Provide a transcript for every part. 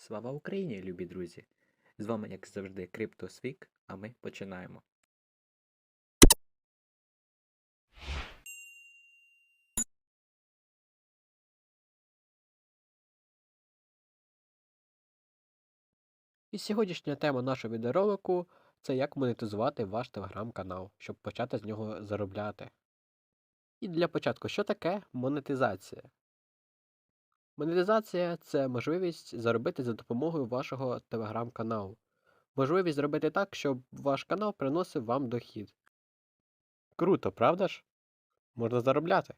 Слава Україні, любі друзі! З вами, як завжди, CryptoSweek, а ми починаємо. І сьогоднішня тема нашого відеоролику це як монетизувати ваш телеграм-канал, щоб почати з нього заробляти. І для початку, що таке монетизація? Монетизація це можливість заробити за допомогою вашого телеграм-каналу. Можливість зробити так, щоб ваш канал приносив вам дохід. Круто, правда ж? Можна заробляти.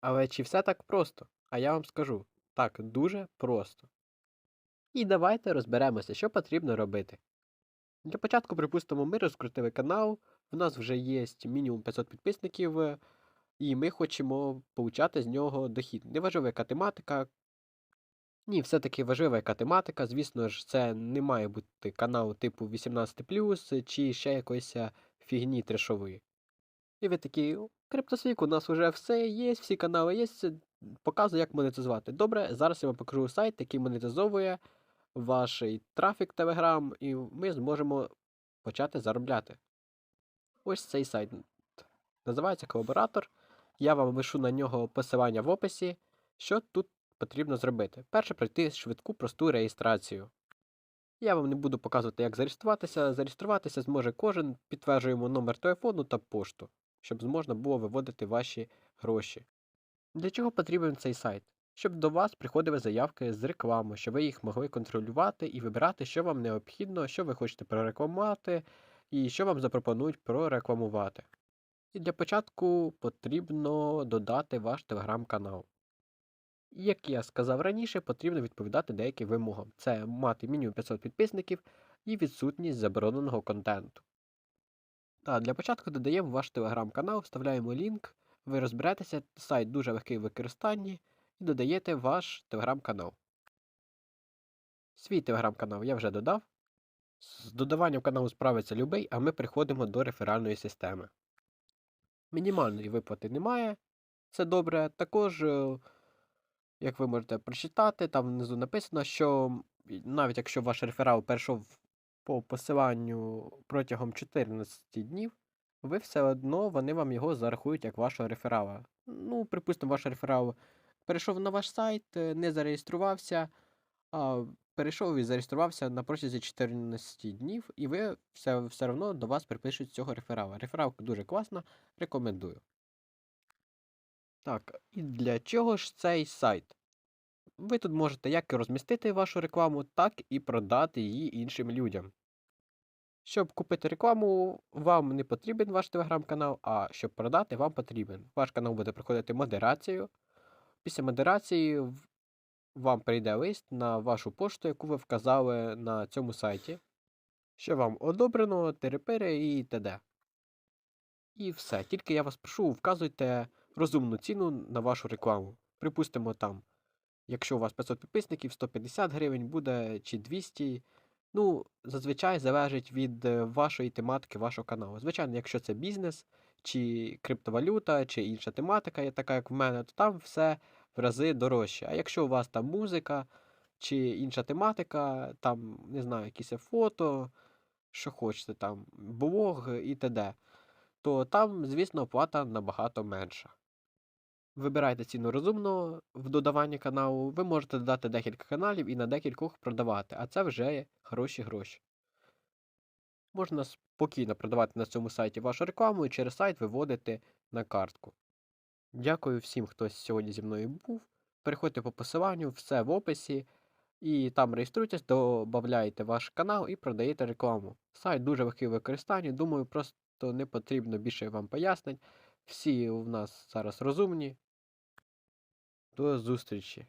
Але чи все так просто? А я вам скажу так, дуже просто. І давайте розберемося, що потрібно робити. Для початку, припустимо, ми розкрутили канал, в нас вже є мінімум 500 підписників, і ми хочемо получати з нього дохід. Неважливо, яка тематика. Ні, все-таки важлива яка тематика. Звісно ж, це не має бути канал типу 18 чи ще якоїсь е, фігні трешової. І ви такі, криптосвік, у нас вже все є, всі канали є, показує, як монетизувати. Добре, зараз я вам покажу сайт, який монетизовує ваш трафік Telegram, і ми зможемо почати заробляти. Ось цей сайт. Називається колаборатор. Я вам лишу на нього посилання в описі. Що тут потрібно зробити? Перше, пройти швидку просту реєстрацію. Я вам не буду показувати, як зареєструватися. Зареєструватися зможе кожен, підтверджуємо номер телефону та пошту, щоб можна було виводити ваші гроші. Для чого потрібен цей сайт? Щоб до вас приходили заявки з реклами, щоб ви їх могли контролювати і вибирати, що вам необхідно, що ви хочете прорекламувати і що вам запропонують прорекламувати. І для початку потрібно додати ваш телеграм-канал. Як я сказав раніше, потрібно відповідати деяким вимогам. Це мати мінімум 500 підписників і відсутність забороненого контенту. Та для початку додаємо ваш телеграм-канал, вставляємо лінк, ви розберетеся, сайт дуже легкий в використанні і додаєте ваш телеграм-канал. Свій телеграм-канал я вже додав. З додаванням каналу справиться любий, а ми переходимо до реферальної системи. Мінімальної виплати немає. Це добре. Також, е, як ви можете прочитати, там внизу написано, що навіть якщо ваш реферал перейшов по посиланню протягом 14 днів, ви все одно вони вам його зарахують як вашого реферала. Ну, припустимо, ваш реферал перейшов на ваш сайт, е, не зареєструвався, а перейшов і зареєструвався на протязі 14 днів, і ви все, все одно до вас припишуть цього реферала. Рефералка дуже класна, рекомендую. Так, і для чого ж цей сайт? Ви тут можете як розмістити вашу рекламу, так і продати її іншим людям. Щоб купити рекламу, вам не потрібен ваш телеграм-канал, а щоб продати, вам потрібен. Ваш канал буде проходити модерацію. Після модерації вам прийде лист на вашу пошту, яку ви вказали на цьому сайті, що вам одобрено, терепири і т.д. І все. Тільки я вас прошу, вказуйте розумну ціну на вашу рекламу. Припустимо, там, якщо у вас 500 підписників, 150 гривень буде чи 200. Ну, зазвичай залежить від е, вашої тематики вашого каналу. Звичайно, якщо це бізнес, чи криптовалюта, чи інша тематика, така, як в мене, то там все рази дорожче. А якщо у вас там музика чи інша тематика, там, не знаю, якісь фото, що хочете, там, блог і т.д., то там, звісно, оплата набагато менша. Вибирайте ціну розумно в додаванні каналу. Ви можете додати декілька каналів і на декількох продавати, а це вже хороші гроші. Можна спокійно продавати на цьому сайті вашу рекламу і через сайт виводити на картку. Дякую всім, хто сьогодні зі мною був. Переходьте по посиланню, все в описі. І там реєструйтесь, додавайте ваш канал і продаєте рекламу. Сайт дуже легкий в використанні, думаю, просто не потрібно більше вам пояснень. Всі у нас зараз розумні. До зустрічі!